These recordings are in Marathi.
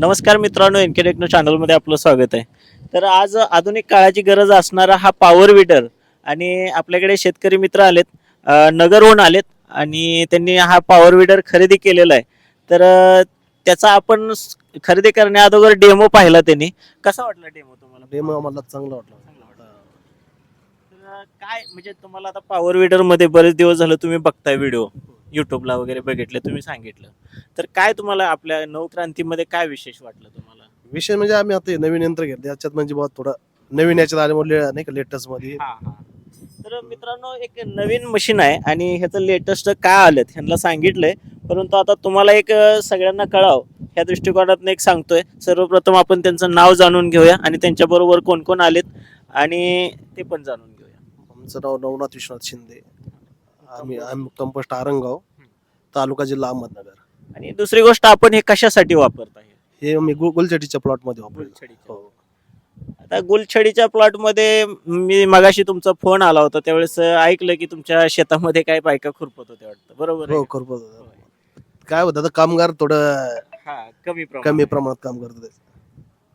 नमस्कार मित्रांनो एनके टेक्नो चॅनलमध्ये आपलं स्वागत आहे. तर आज आधुनिक काळाची गरज असणारा हा पॉवर विडर आणि आपल्याकडे शेतकरी मित्र आलेत नगरहून आलेत आणि त्यांनी हा पॉवर विडर खरेदी केलेला आहे. तर त्याचा आपण खरेदी करण्या अगोदर डेमो पाहिला त्यांनी. कसा वाटला डेमो तुम्हाला? डेमो आम्हाला चांगला वाटला. काय म्हणजे तुम्हाला आता पॉवर विडरमध्ये बरेच दिवस झालं तुम्ही बघताय व्हिडिओ युट्यूबला वगैरे बघितले तुम्ही सांगितलं. तर काय तुम्हाला आपल्या नवक्रांतीमध्ये काय विशेष वाटलं तुम्हाला? विषय म्हणजे आम्ही आता हे नवीन यंत्र घेतलं याच्यात म्हणजे बहुत थोडं नवीन याच्यात आल्यामुळे नाही का लेटेस्टमध्ये. तर मित्रांनो एक नवीन मशीन आहे आणि ह्याचं लेटेस्ट काय आलं ह्यांना सांगितलंय. परंतु आता तुम्हाला एक अं, सगळ्यांना कळाव. ह्या दृष्टिकोनातून एक सांगतोय. सर्वप्रथम आपण त्यांचं नाव जाणून घेऊया आणि त्यांच्या बरोबर कोण कोण आलेत आणि ते पण जाणून घेऊया. आमचं नाव नवनाथ विश्वनाथ शिंदे. आम्ही आम्ही कंपोस्ट आरंगाव तालुका जिल्हा अहमदनगर. आणि दुसरी गोष्ट आपण हे कशासाठी वापरत आहे? हे मी गु- गुलचडीच्या प्लॉटमध्ये वापरलं गुलछडीच्या. हो. आता गुलछडीच्या प्लॉटमध्ये मी मगाशी तुमचा फोन आला होता त्यावेळेस ऐकलं की तुमच्या शेतामध्ये काय बायका खुरपत होत्या वाटतं. बरोबर आहे हो का? करतो काय होतं आता कामगार थोडं हा कमी प्रमाणात. कमी प्रमाणात काम करतात.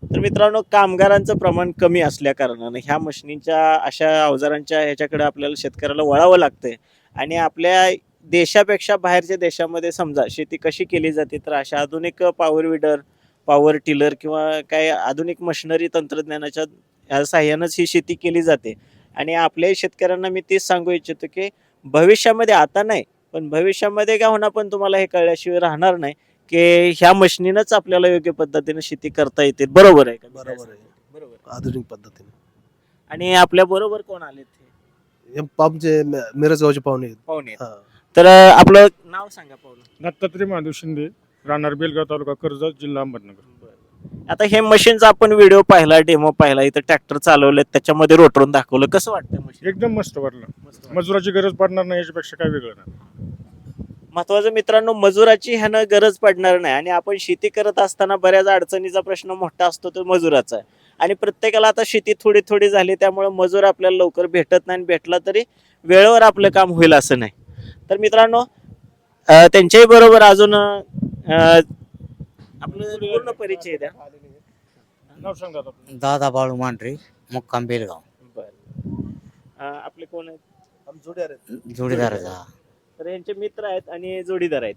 तर मित्रांनो कामगारांचं प्रमाण कमी असल्या कारणानं ह्या मशिनीच्या अशा अवजारांच्या ह्याच्याकडे आपल्याला शेतकऱ्याला वळावं लागतंय. आणि आपल्या देशापेक्षा बाहेरच्या देशामध्ये समजा शेती कशी केली जाते तर अशा आधुनिक पॉवर विडर पॉवर टिलर किंवा काय आधुनिक मशिनरी तंत्रज्ञानाच्या ह्या साह्यानंच ही शेती केली जाते. आणि आपल्याही शेतकऱ्यांना मी तेच सांगू इच्छितो की भविष्यामध्ये आता नाही पण भविष्यामध्ये काय होणार पण तुम्हाला हे कळल्याशिवाय राहणार नाही की ह्या मशिनीनंच आपल्याला योग्य पद्धतीने शेती करता येते. बरोबर आहे का? बरोबर आहे. बरोबर. आधुनिक पद्धतीने. आणि आपल्या बरोबर कोण आले ते हे आमचे म- मिरजगावचे पाहुणे आहेत. पाहुणे हा. तर अं, आपलं नाव सांगा पाहुणे. दत्तात्रय महादेव शिंदे राहणार बेलगाव तालुका कर्जत जिल्हा अहमदनगर. आता हे मशीनचा आपण व्हिडिओ पाहिला डेमो पाहिला इथं ट्रॅक्टर चालवले त्याच्यामध्ये रोटरून दाखवलं. कसं वाटतं मशीन? एकदम मस्त वाटलं. मजुराची गरज पडणार नाही याच्यापेक्षा काय वेगळं नाही. महत्वाचं मित्रांनो मजुराची ह्यानं गरज पडणार नाही. आणि आपण शेती करत असताना बऱ्याच अडचणीचा प्रश्न मोठा असतो तो मजुराचा आहे. आणि प्रत्येकाला आता शेती थोडी थोडी झाली त्यामुळे मजूर आपल्याला लवकर भेटत नाही आणि भेटला तरी वेळेवर आपलं काम होईल असं नाही. तर मित्रांनो त्यांच्याही बरोबर अजून आपलं पूर्ण परिचय द्या. दादा बाळू मांढरे मुक्काम बेलगाव. अं, आपले कोण आहेत? जोडीदार तर यांचे मित्र आहेत आणि जोडीदार आहेत.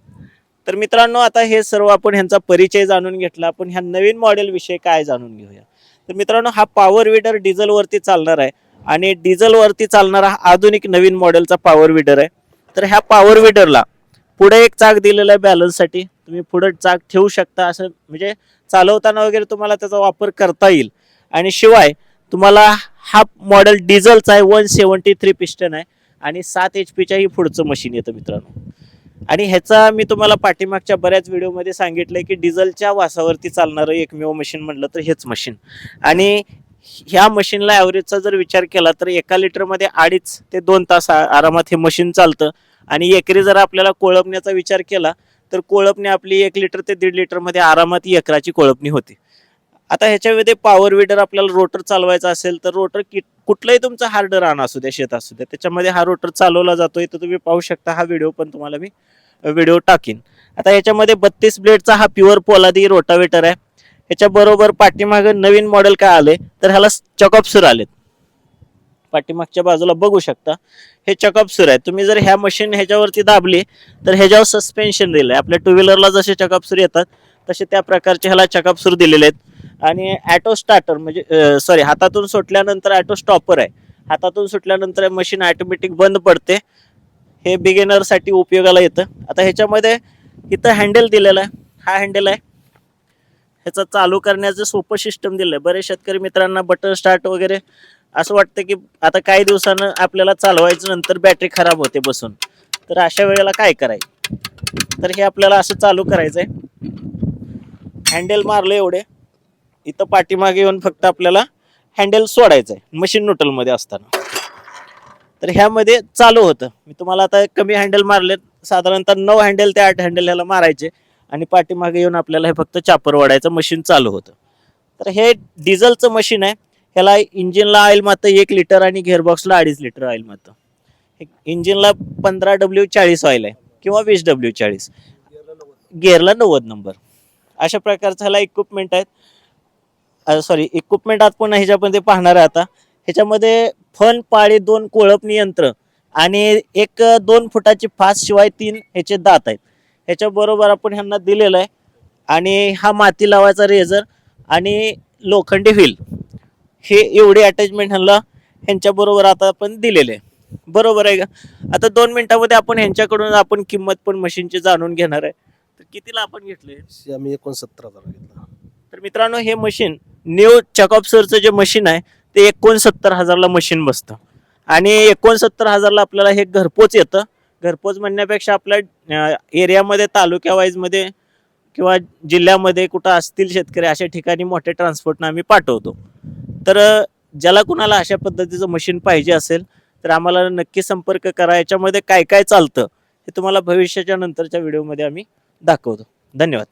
तर मित्रांनो आता हे सर्व आपण ह्यांचा परिचय जाणून घेतला. आपण ह्या नवीन मॉडेल विषयी काय जाणून घेऊया? तर मित्रांनो हा पॉवर विडर डिझेलवरती चालणार आहे. आणि डिझेलवरती चालणारा हा आधुनिक नवीन मॉडेलचा पॉवर विडर आहे. तर ह्या पॉवर विडरला पुढे एक चाक दिलेला आहे बॅलन्ससाठी तुम्ही पुढे चाक ठेवू शकता असं म्हणजे चालवताना वगैरे तुम्हाला त्याचा वापर करता येईल. आणि शिवाय तुम्हाला हा मॉडेल डिझेलचा आहे वन सेवन्टी थ्री पिस्टन आहे. आणि सात एच पीच्याही पुढचं मशीन येतं मित्रांनो. आणि ह्याचा मी तुम्हाला पाठीमागच्या बऱ्याच व्हिडिओमध्ये सांगितलंय की डिझेलच्या वासावरती चालणारं एकमेव मशीन म्हटलं तर हेच मशीन. आणि ह्या मशीनला ॲव्हरेजचा जर विचार केला तर एका लिटरमध्ये अडीच ते दोन तास आरामात हे मशीन चालतं. आणि एकरी जर आपल्याला कोळपण्याचा विचार केला तर कोळपणी आपली एक लिटर ते दीड लिटरमध्ये आरामात एकराची कोळपणी होते. आता ह्याच्यामध्ये पॉवर विडर आपल्याला रोटर चालवायचा असेल तर रोटर किट कुठलंही तुमचं हार्ड रान असू द्या शेत असू द्या त्याच्यामध्ये हा रोटर चालवला जातो इथं तुम्ही पाहू शकता हा व्हिडिओ पण तुम्हाला मी व्हिडिओ टाकीन. आता ह्याच्यामध्ये बत्तीस ब्लेडचा हा प्युअर पोलादी रोटावेटर आहे. ह्याच्याबरोबर पाठीमागं नवीन मॉडेल काय आले तर ह्याला चकअपसूर आलेत. पाठीमागच्या बाजूला बघू शकता हे चकअपसूर आहे. तुम्ही जर ह्या मशीन ह्याच्यावरती दाबली तर ह्याच्यावर सस्पेन्शन दिलं आहे आपल्या टू व्हीलरला जसे चकअपसूर येतात तसे त्या प्रकारचे ह्याला चकअपसूर दिलेले आहेत. आणि ॲटो स्टार्टर म्हणजे सॉरी हातातून सुटल्यानंतर ॲटो स्टॉपर आहे. हातातून सुटल्यानंतर मशीन ऑटोमॅटिक बंद पडते. हे बिगिनरसाठी उपयोगाला येतं. आता ह्याच्यामध्ये इथं हँडल दिलेलं आहे. हा हँडल आहे. ह्याचं चालू करण्याचं सोपं सिस्टम दिलं आहे बरेच शेतकरी मित्रांना बटन स्टार्ट वगैरे असं वाटतं की आता काही दिवसानं आपल्याला चालवायचं नंतर बॅटरी खराब होते बसून. तर अशा वेळेला काय करायचं? तर हे आपल्याला असं चालू करायचं आहे हँडल मारलं एवढे. इथं पाठीमागे येऊन फक्त आपल्याला हँडल सोडायचं आहे मशीन नोटलमध्ये असताना. तर ह्यामध्ये चालू होतं. मी तुम्हाला आता कमी हँडल मारले साधारणतः नऊ हँडल ते आठ हँडल ह्याला मारायचे. आणि पाठीमागे येऊन आपल्याला हे फक्त चापर वाढायचं मशीन चालू होतं. तर हे डिझेलचं मशीन आहे. ह्याला इंजिनला ऑइल मात्र एक लिटर आणि गेअरबॉक्सला अडीच लिटर ऑइल मारतं. इंजिनला पंधरा डब्ल्यू चाळीस ऑइल आहे किंवा वीस डब्ल्यू चाळीस. गिअरला नव्वद नंबर अशा प्रकारचं ह्याला इक्विपमेंट आहेत. सॉरी इक्विपमेंट आपण ह्याच्यामध्ये पाहणार आहे आता. ह्याच्यामध्ये फन पाळी दोन कोळपणी यंत्र आणि एक दोन फुटाची फास शिवाय तीन ह्याचे दात आहेत. ह्याच्या बरोबर आपण ह्यांना दिलेलं आहे. आणि हा माती लावायचा रेझर आणि लोखंडी व्हील. हे एवढे अटॅचमेंट ह्यांना ह्यांच्या बरोबर आता आपण दिलेले आहे. बरोबर आहे का? आता दोन मिनिटामध्ये आपण ह्यांच्याकडून आपण किंमत पण मशीनची जाणून घेणार आहे. तर कितीला आपण घेतले? आम्ही एकोणसत्तर हजार घेतला. तर मित्रांनो हे मशीन न्यू चकॉप्सरचं जे मशीन आहे ते एकोणसत्तर हजारला मशीन बसतं. आणि एकोणसत्तर हजारला आपल्याला हे घरपोच येतं. घरपोच म्हणण्यापेक्षा आपल्या एरियामध्ये तालुक्या वाईजमध्ये किंवा जिल्ह्यामध्ये कुठं असतील शेतकरी अशा ठिकाणी मोठ्या ट्रान्सपोर्टनं आम्ही पाठवतो. तर ज्याला कुणाला अशा पद्धतीचं मशीन पाहिजे असेल तर आम्हाला नक्की संपर्क करा. याच्यामध्ये काय काय चालतं हे तुम्हाला भविष्याच्या नंतरच्या व्हिडिओमध्ये आम्ही दाखवतो. धन्यवाद.